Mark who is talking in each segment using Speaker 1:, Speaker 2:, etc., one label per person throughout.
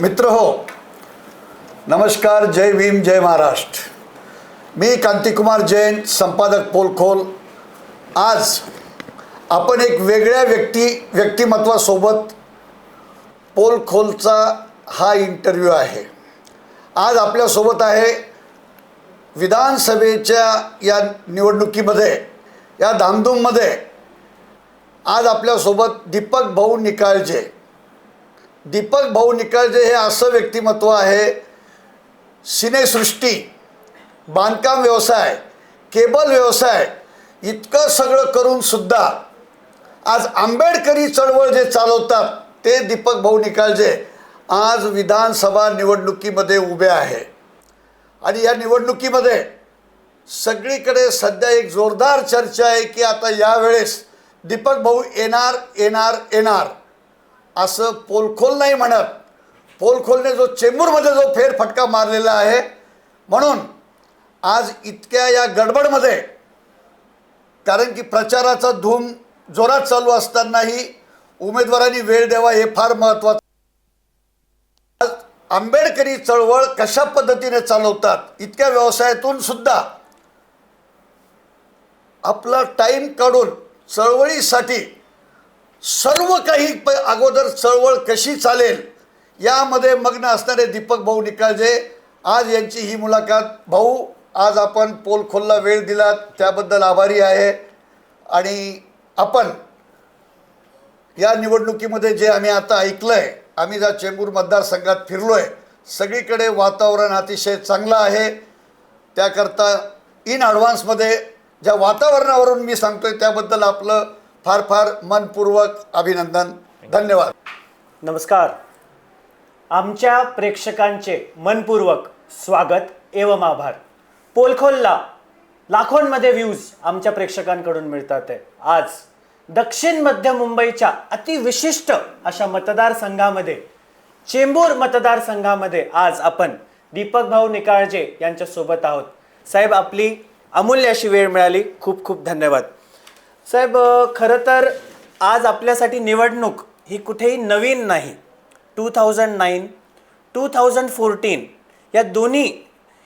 Speaker 1: मित्र हो नमस्कार जय भीम जय महाराष्ट्र. मी कांतिकुमार जैन संपादक पोलखोल. आज आपण एक वेगळ्या व्यक्ती व्यक्तिमत्वासोबत पोलखोलचा हा इंटरव्ह्यू आहे. आज आपल्यासोबत आहे विधानसभेच्या या निवडणुकीमध्ये या धामधूममध्ये. आज आपल्यासोबत दीपक भाऊ निकाळजे. दीपक भाऊ निकाळजे हे असं व्यक्तिमत्व आहे. सिनेसृष्टी बांधकाम व्यवसाय केबल व्यवसाय इतकं सगळं करूनसुद्धा आज आंबेडकरी चळवळ जे चालवतात ते दीपक भाऊ निकाळजे आज विधानसभा निवडणुकीमध्ये उभे आहे. आणि या निवडणुकीमध्ये सगळीकडे सध्या एक जोरदार चर्चा आहे की आता यावेळेस दीपक भाऊ येणार येणार येणार. असं पोलखोल नाही म्हणत. पोलखोलने जो चेंबूरमध्ये जो फेरफटका मारलेला आहे म्हणून आज इतक्या या गडबडमध्ये कारण की प्रचाराचा धूम जोरात चालू असतानाही उमेदवारांनी वेळ द्यावा हे फार महत्त्वाचं आज आंबेडकरी चळवळ कशा पद्धतीने चालवतात इतक्या व्यवसायातून सुद्धा आपला टाईम काढून चळवळीसाठी सर्व काही प अगोदर चळवळ कशी चालेल यामध्ये मग्न असणारे दीपक भाऊ निकाळजे आज यांची ही मुलाखत. भाऊ आज आपण पोलखोलला वेळ दिलात त्याबद्दल आभारी आहे. आणि आपण या निवडणुकीमध्ये जे आम्ही आता ऐकलं आहे आम्ही ज्या चेंबूर मतदारसंघात फिरलो आहे सगळीकडे वातावरण अतिशय चांगलं आहे. त्याकरता इन ॲडव्हान्समध्ये ज्या वातावरणावरून मी सांगतो आहे त्याबद्दल आपलं फार फार मनपूर्वक अभिनंदन. धन्यवाद.
Speaker 2: नमस्कार. आमच्या प्रेक्षकांचे मनपूर्वक स्वागत एवं आभार. पोलखोलला लाखोंमध्ये व्ह्यूज आमच्या प्रेक्षकांकडून मिळतात आहे. आज दक्षिण मध्य मुंबईच्या अतिविशिष्ट अशा मतदारसंघामध्ये चेंबूर मतदारसंघामध्ये आज आपण दीपक भाऊ निकाळजे यांच्यासोबत आहोत. साहेब आपली अमूल्य अशी वेळ मिळाली. खूप खूप धन्यवाद. साहेब खरं तर आज आपल्यासाठी निवडणूक ही कुठेही नवीन नाही. Two thousand nine two thousand fourteen या दोन्ही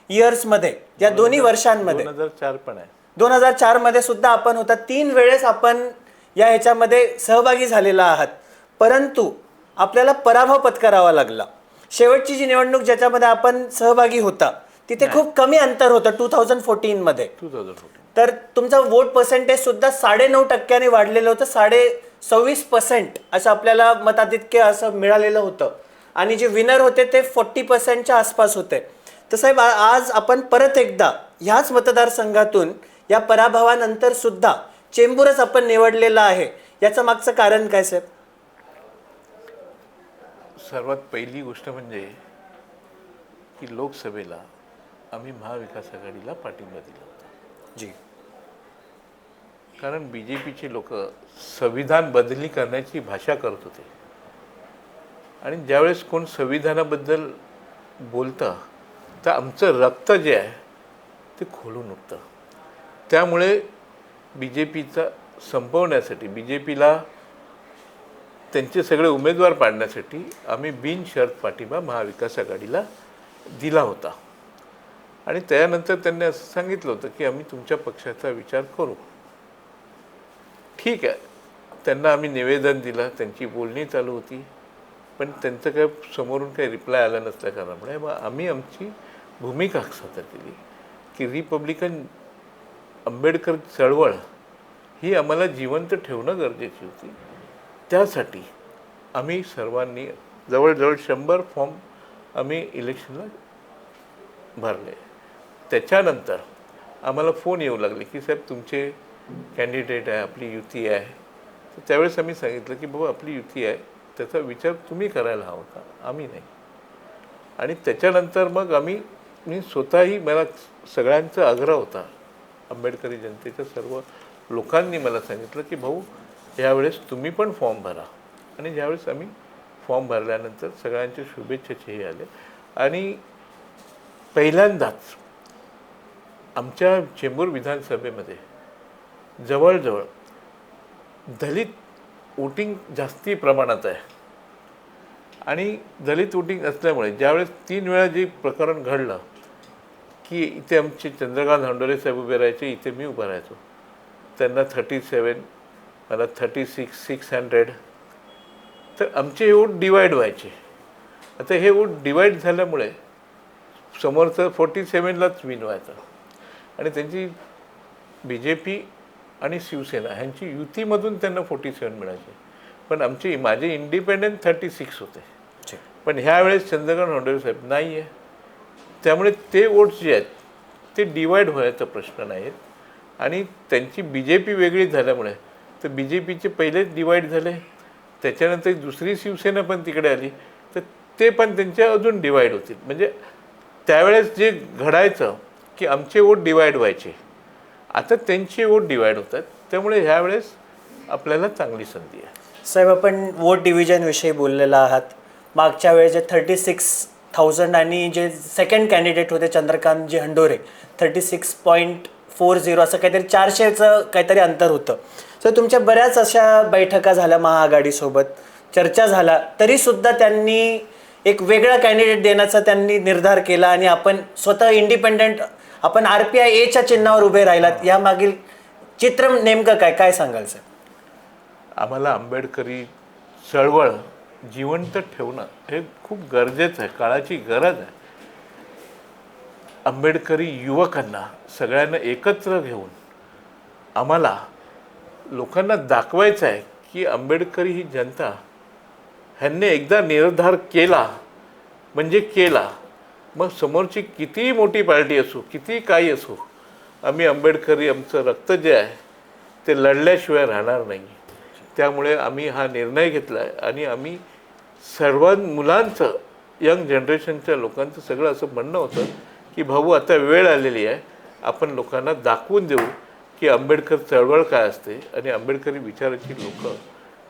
Speaker 2: इयर्समध्ये या दोन्ही वर्षांमध्ये
Speaker 3: दोन हजार चार पण आहे.
Speaker 2: दोन हजार चारमध्ये सुद्धा आपण होता. तीन वेळेस आपण या ह्याच्यामध्ये सहभागी झालेला आहात. परंतु आपल्याला पराभव पत्करावा लागला. शेवटची जी निवडणूक ज्याच्यामध्ये आपण सहभागी होता तिथे खूप कमी अंतर होतं टू थाउजंड फोर्टीनमध्ये
Speaker 3: टू थाउजंड फोर्टीन
Speaker 2: तर तुमचं वोट पर्सेंटेज सुद्धा साडेनऊ टक्क्याने वाढलेलं होतं साडे सव्वीस पर्सेंट असं आपल्याला मताधिक्य असं मिळालेलं होतं. आणि जे विनर होते ते फोर्टी पर्सेंटच्या आसपास होते. तर साहेब आज आपण परत एकदा ह्याच मतदारसंघातून या पराभवानंतर सुद्धा चेंबूरच आपण निवडलेला आहे याचं मागचं कारण काय साहेब?
Speaker 3: सर्वात पहिली गोष्ट म्हणजे की लोकसभेला आम्ही महाविकास आघाडीला पाठिंबा दिला होता.
Speaker 2: जी.
Speaker 3: कारण बी जे पीचे लोक संविधान बदली करण्याची भाषा करत होते. आणि ज्यावेळेस कोण संविधानाबद्दल बोलतं तर आमचं रक्त जे आहे ते खोलून उठतं. त्यामुळे बी जे पीचा संपवण्यासाठी बी जे पीला त्यांचे सगळे उमेदवार पाडण्यासाठी आम्ही बिनशर्त पाठिंबा महाविकास आघाडीला दिला होता. आणि त्यानंतर त्यांनी असं सांगितलं होतं की आम्ही तुमच्या पक्षाचा विचार करू. ठीक आहे. त्यांना आम्ही निवेदन दिलं त्यांची बोलणी चालू होती. पण त्यांचं काय समोरून काही रिप्लाय आला नसल्या कारणामुळे मग आम्ही आमची भूमिका सादर केली की रिपब्लिकन आंबेडकर चळवळ ही आम्हाला जिवंत ठेवणं गरजेची होती. त्यासाठी आम्ही सर्वांनी जवळजवळ शंभर फॉर्म आम्ही इलेक्शनला भरले. त्याच्यानंतर आम्हाला फोन येऊ लागले की साहेब तुमचे कॅन्डिडेट आहे आपली युती आहे. तर त्यावेळेस आम्ही सांगितलं की बाबा आपली युती आहे त्याचा विचार तुम्ही करायला हवा होता आम्ही नाही. आणि त्याच्यानंतर मग आम्ही मी स्वतःही मला सगळ्यांचा आग्रह होता आंबेडकरी जनतेच्या सर्व लोकांनी मला सांगितलं की भाऊ यावेळेस तुम्ही पण फॉर्म भरा. आणि ज्यावेळेस आम्ही फॉर्म भरल्यानंतर सगळ्यांचे शुभेच्छाचेही आले. आणि पहिल्यांदाच आमच्या चेंबूर विधानसभेमध्ये जवळजवळ दलित वोटिंग जास्ती प्रमाणात आहे. आणि दलित वोटिंग असल्यामुळे ज्यावेळेस तीन वेळा जे प्रकरण घडलं की इथे आमचे चंद्रकांत हंडोरे साहेब उभे राहायचे इथे मी उभा राहायचो. त्यांना थर्टी सेवन मला थर्टी सिक्स सिक्स हंड्रेड तर आमचे हे वोट डिवाईड व्हायचे. आता हे वोट डिवाईड झाल्यामुळे समोरचं फोर्टी सेवनलाच विन व्हायचं. आणि त्यांची बी जे पी आणि शिवसेना ह्यांची युतीमधून त्यांना फोर्टी सेवन मिळायचे. पण आमचे माझे इंडिपेंडेंट थर्टी सिक्स होते. पण ह्यावेळेस चंद्रकांत हंडोरे साहेब नाही आहे त्यामुळे ते वोट्स जे आहेत ते डिवाईड व्हायचा प्रश्न नाहीत आणि त्यांची बी जे पी वेगळी झाल्यामुळे तर बी जे पीचे पहिलेच डिवाईड झाले. त्याच्यानंतर दुसरी शिवसेना पण तिकडे आली. तर ते पण त्यांचे अजून डिवाईड होतील. म्हणजे त्यावेळेस जे घडायचं की आमचे वोट डिवाईड व्हायचे. आता त्यांचे वोट डिवाईड होतात. त्यामुळे ह्यावेळेस आपल्याला चांगली संधी आहे.
Speaker 2: साहेब आपण वोट डिव्हिजनविषयी बोललेला आहात. मागच्या वेळेस जे थर्टी सिक्स थाउजंड आणि जे सेकंड कॅन्डिडेट होते चंद्रकांत जे Handore thirty six point four zero असं काहीतरी चारशेचं काहीतरी अंतर होतं. सो तुमच्या बऱ्याच अशा बैठका झाल्या महाआघाडीसोबत. चर्चा झाला. तरीसुद्धा त्यांनी एक वेगळा कॅन्डिडेट देण्याचा त्यांनी निर्धार केला आणि आपण स्वतः इंडिपेंडंट आपण आर पी आय एच्या चिन्हावर उभे राहिलात यामागील चित्र नेमकं काय? काय सांगाल सर?
Speaker 3: आम्हाला आंबेडकरी चळवळ जिवंत ठेवणं हे खूप गरजेचं आहे काळाची गरज आहे. आंबेडकरी युवकांना सगळ्यांना एकत्र घेऊन आम्हाला लोकांना दाखवायचं आहे की आंबेडकरी ही जनता ह्यांनी एकदा निर्धार केला म्हणजे केला मग समोरची कितीही मोठी पार्टी असो किती काही असो आम्ही आंबेडकरी आमचं रक्त जे आहे ते लढल्याशिवाय राहणार नाही. त्यामुळे आम्ही हा निर्णय घेतला आहे आणि आम्ही सर्व मुलांचं यंग जनरेशनच्या लोकांचं सगळं असं म्हणणं होतं की भाऊ आता वेळ आलेली आहे आपण लोकांना दाखवून देऊ की आंबेडकर चळवळ काय असते आणि आंबेडकरी विचाराची लोक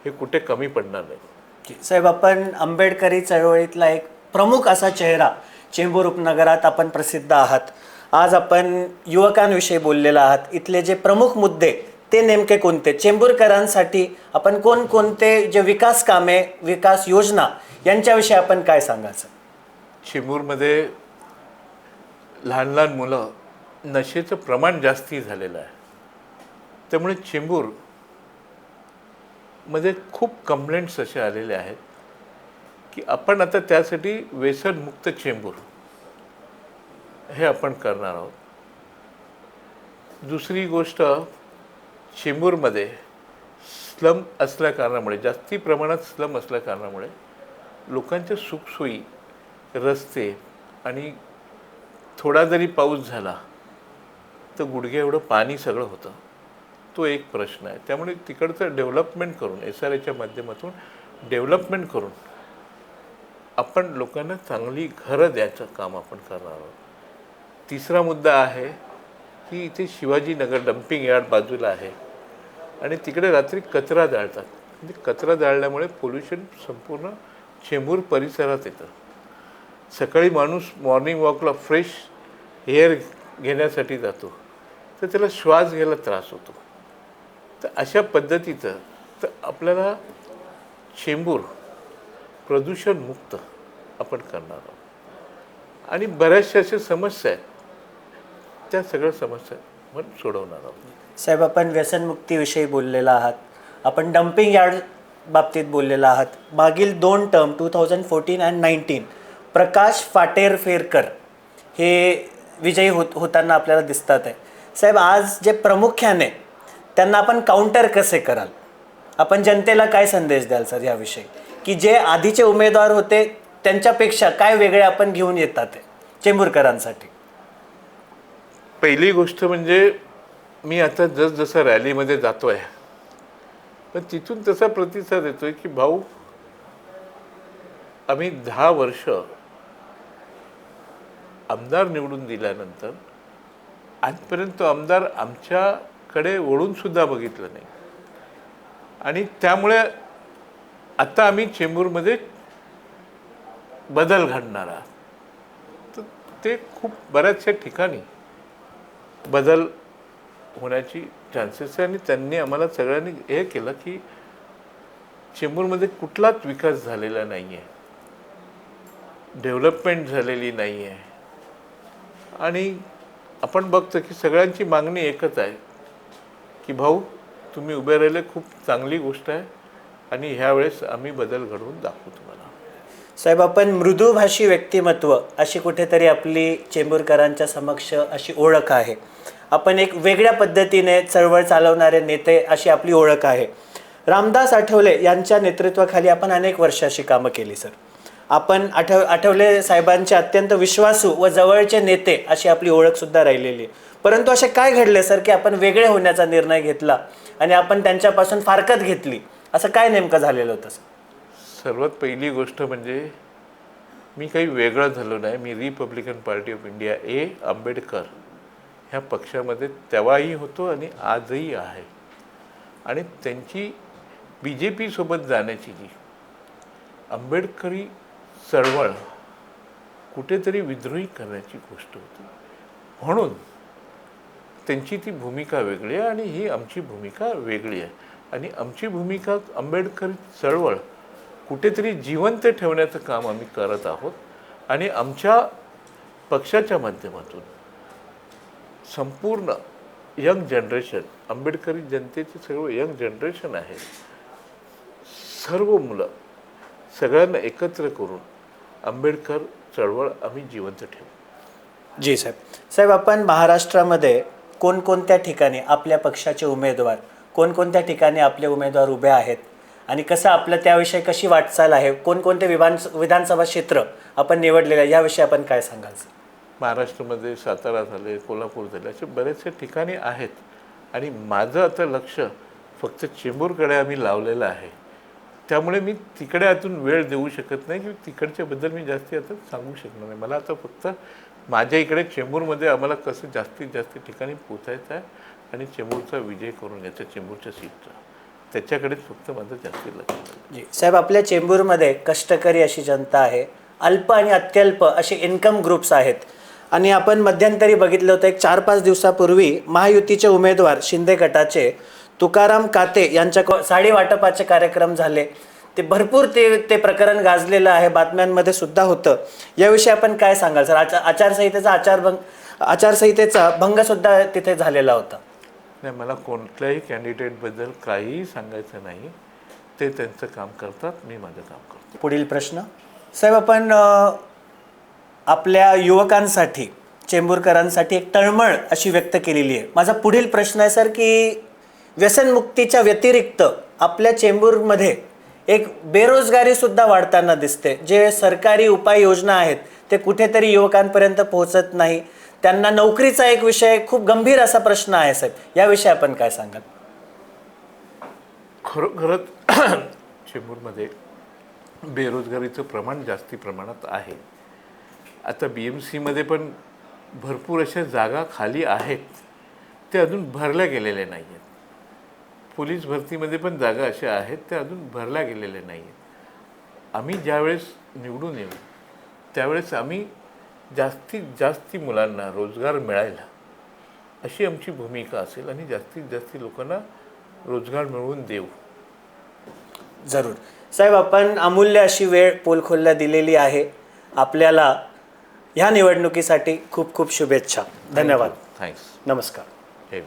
Speaker 3: हे कुठे कमी पडणार नाही
Speaker 2: साहेब आपण आंबेडकरी चळवळीतला एक प्रमुख असा चेहरा चेंबूर उपनगरात आपण प्रसिद्ध आहात. आज आपण युवकांविषयी बोललेला आहात. इथले जे प्रमुख मुद्दे ते नेमके कोणते? चेंबूरकरांसाठी आपण कोणकोणते जे विकास कामे विकास योजना यांच्याविषयी आपण काय सांगायचं?
Speaker 3: चेंबूरमध्ये लहान लहान मुलं नशेचं प्रमाण जास्ती झालेलं आहे. त्यामुळे चेंबूरमध्ये खूप कंप्लेंट्स असे आलेले आहेत. की आपण आता त्यासाठी व्यसनमुक्त चेंबूर. हे आपण करणार आहोत. दुसरी गोष्ट चेंबूरमध्ये स्लम असल्या कारणामुळे जास्ती प्रमाणात स्लम असल्या कारणामुळे लोकांच्या सुखसोयी रस्ते आणि थोडा जरी पाऊस झाला तर गुडघे एवढं पाणी सगळं होतं. तो एक प्रश्न आहे. त्यामुळे तिकडचं डेव्हलपमेंट करून एस आर एच्या माध्यमातून डेव्हलपमेंट करून आपण लोकांना चांगली घरं द्यायचं काम आपण करणार आहोत. तिसरा मुद्दा आहे की इथे शिवाजीनगर डम्पिंग यार्ड बाजूला आहे. आणि तिकडे रात्री कचरा जाळतात. म्हणजे कचरा जाळल्यामुळे पोल्युशन संपूर्ण चेंबूर परिसरात येतं. सकाळी माणूस मॉर्निंग वॉकला फ्रेश एअर घेण्यासाठी जातो. तर त्याला श्वास घ्यायला त्रास होतो. तर अशा पद्धतीचं तर आपल्याला चेंबूर प्रदूषणमुक्त आपण करणार आहोत. आणि बऱ्याचशा अशा समस्या आहेत. त्या सगळ्या समस्या आपण सोडवणार आहोत.
Speaker 2: साहेब आपण व्यसनमुक्तीविषयी बोललेला आहात. आपण डम्पिंग यार्ड बाबतीत बोललेला आहात. मागील दोन term two thousand fourteen and nineteen Prakash Fatarpekar हे विजयी होत होताना आपल्याला दिसतात आहे. साहेब आज जे प्रामुख्याने त्यांना आपण काउंटर कसे कराल? आपण जनतेला काय संदेश द्याल सर याविषयी? की जे आधीचे उमेदवार होते त्यांच्यापेक्षा काय वेगळे आपण घेऊन येतात चेंबूरकरांसाठी?
Speaker 3: पहिली गोष्ट म्हणजे मी आता जसजसं रॅलीमध्ये जातो आहे पण तिथून तसा प्रतिसाद येतोय की भाऊ आम्ही दहा वर्ष आमदार निवडून दिल्यानंतर आजपर्यंत आमदार आमच्याकडे ओढून सुद्धा बघितलं नाही. आणि त्यामुळे आता आम्ही चेंबूरमध्ये बदल घडणार आहात. तर ते खूप बऱ्याचशा ठिकाणी बदल होण्याची चान्सेस आहे आणि त्यांनी आम्हाला सगळ्यांनी हे केलं की चेंबूरमध्ये कुठलाच विकास झालेला नाही आहे डेव्हलपमेंट झालेली नाही आहे आणि आपण बघतो की सगळ्यांची मागणी एकच आहे की भाऊ तुम्ही उभे राहिले खूप चांगली गोष्ट आहे. आणि ह्यावेळेस आम्ही बदल घडवून दाखवू तुम्हाला
Speaker 2: साहेब आपण मृदुभाषी व्यक्तिमत्व अशी कुठेतरी आपली चेंबूरकरांच्या समक्ष अशी ओळख आहे. आपण एक वेगळ्या पद्धतीने चळवळ चालवणारे नेते अशी आपली ओळख आहे. रामदास आठवले यांच्या नेतृत्वाखाली आपण अनेक वर्ष अशी कामं केली सर. आपण आठव आठवले साहेबांचे अत्यंत विश्वासू व जवळचे नेते अशी आपली ओळखसुद्धा राहिलेली. आहे परंतु असे काय घडले सर की आपण वेगळे होण्याचा निर्णय घेतला आणि आपण त्यांच्यापासून फारकत घेतली? असं काय नेमकं झालेलं होतं सर?
Speaker 3: सर्वात पहिली गोष्ट म्हणजे मी काही वेगळं झालो नाही. मी Republican Party of India A Ambedkar ह्या पक्षामध्ये तेव्हाही होतो आणि आजही आहे. आणि त्यांची बी जे पीसोबत जाण्याची जी आंबेडकरी चळवळ कुठेतरी विद्रोही करण्याची गोष्ट होती. म्हणून त्यांची ती भूमिका वेगळी आहे आणि ही आमची भूमिका वेगळी आहे. आणि आमची भूमिका आंबेडकर चळवळ कुठेतरी जिवंत ठेवण्याचं काम आम्ही करत आहोत. आणि आमच्या पक्षाच्या माध्यमातून संपूर्ण यंग जनरेशन आंबेडकरी जनतेचे सर्व यंग जनरेशन आहे. सर्व मुलं सगळ्यांना एकत्र करून आंबेडकर चळवळ आम्ही जिवंत ठेवू.
Speaker 2: जी साहेब. साहेब आपण महाराष्ट्रामध्ये कोणकोणत्या ठिकाणी आपल्या पक्षाचे उमेदवार कोणकोणत्या ठिकाणी आपले उमेदवार उभे आहेत आणि कसं आपलं त्याविषयी कशी वाटचाल आहे कोणकोणते विधान विधानसभा क्षेत्र आपण निवडलेलं आहे याविषयी आपण काय सांगाल सर
Speaker 3: महाराष्ट्रामध्ये सातारा झाले कोल्हापूर झाले असे बरेचसे ठिकाणी आहेत. आणि माझं आता लक्ष फक्त चेंबूरकडे आम्ही लावलेलं आहे. त्यामुळे मी तिकडे अजून वेळ देऊ शकत नाही की तिकडच्याबद्दल मी जास्ती आता सांगू शकणार नाही. मला आता फक्त माझ्या इकडे चेंबूरमध्ये आम्हाला कसं जास्तीत जास्त ठिकाणी पोचायचं आहे आणि चेंबूरचा विजय करून घ्यायचा चेंबूरच्या सीटचा. त्याच्याकडेच फक्त माझं जास्त लक्ष
Speaker 2: जी. साहेब आपल्या चेंबूरमध्ये कष्टकरी अशी जनता आहे. अल्प आणि अत्यल्प असे इन्कम ग्रुप्स आहेत. आणि आपण मध्यंतरी बघितलं होतं एक चार पाच दिवसापूर्वी महायुतीचे उमेदवार शिंदे गटाचे तुकाराम काते यांच्या साडी वाटपाचे कार्यक्रम झाले. ते भरपूर ते ते प्रकरण गाजलेलं आहे बातम्यांमध्ये सुद्धा होतं. याविषयी आपण काय सांगाल? सर आचार आचारसंहितेचा आचारभंग आचारसंहितेचा भंगसुद्धा तिथे झालेला होता.
Speaker 3: नाही मला कोणत्याही कॅन्डिडेटबद्दल काहीही सांगायचं नाही. ते त्यांचं काम करतात मी माझं काम करतो.
Speaker 2: पुढील प्रश्न. साहेब आपण आपल्या युवकांसाठी चेंबूरकरांसाठी एक तळमळ अशी व्यक्त केलेली आहे. माझा पुढील प्रश्न आहे सर की व्यसनमुक्तीच्या व्यतिरिक्त आपल्या चेंबूरमध्ये एक बेरोजगारीसुद्धा वाढताना दिसते. जे सरकारी उपाययोजना आहेत ते कुठेतरी युवकांपर्यंत पोहोचत नाही. त्यांना नोकरीचा एक विषय खूप गंभीर असा प्रश्न आहे साहेब. याविषयी आपण काय सांगाल?
Speaker 3: खरोखरच चेंबूरमध्ये बेरोजगारीचं प्रमाण जास्ती प्रमाणात आहे. आता बी एम सीमध्ये पण भरपूर अशा जागा खाली आहेत. त्या अजून भरल्या गेलेल्या नाही आहेत पोलीस भरतीमध्ये पण जागा अशा आहेत त्या अजून भरल्या गेलेल्या नाही आहेत आम्ही ज्यावेळेस निवडून येऊ त्यावेळेस आम्ही जास्तीत जास्ती मुलांना रोजगार मिळायला अशी आमची भूमिका असेल आणि जास्तीत जास्त लोकांना रोजगार मिळवून देऊ.
Speaker 2: जरूर. साहेब आपण अमूल्य अशी वेळ पोलखोलला दिलेली आहे. आपल्याला ह्या निवडणुकीसाठी खूप खूप शुभेच्छा. धन्यवाद.
Speaker 3: थँक्स
Speaker 2: नमस्कार.
Speaker 3: जय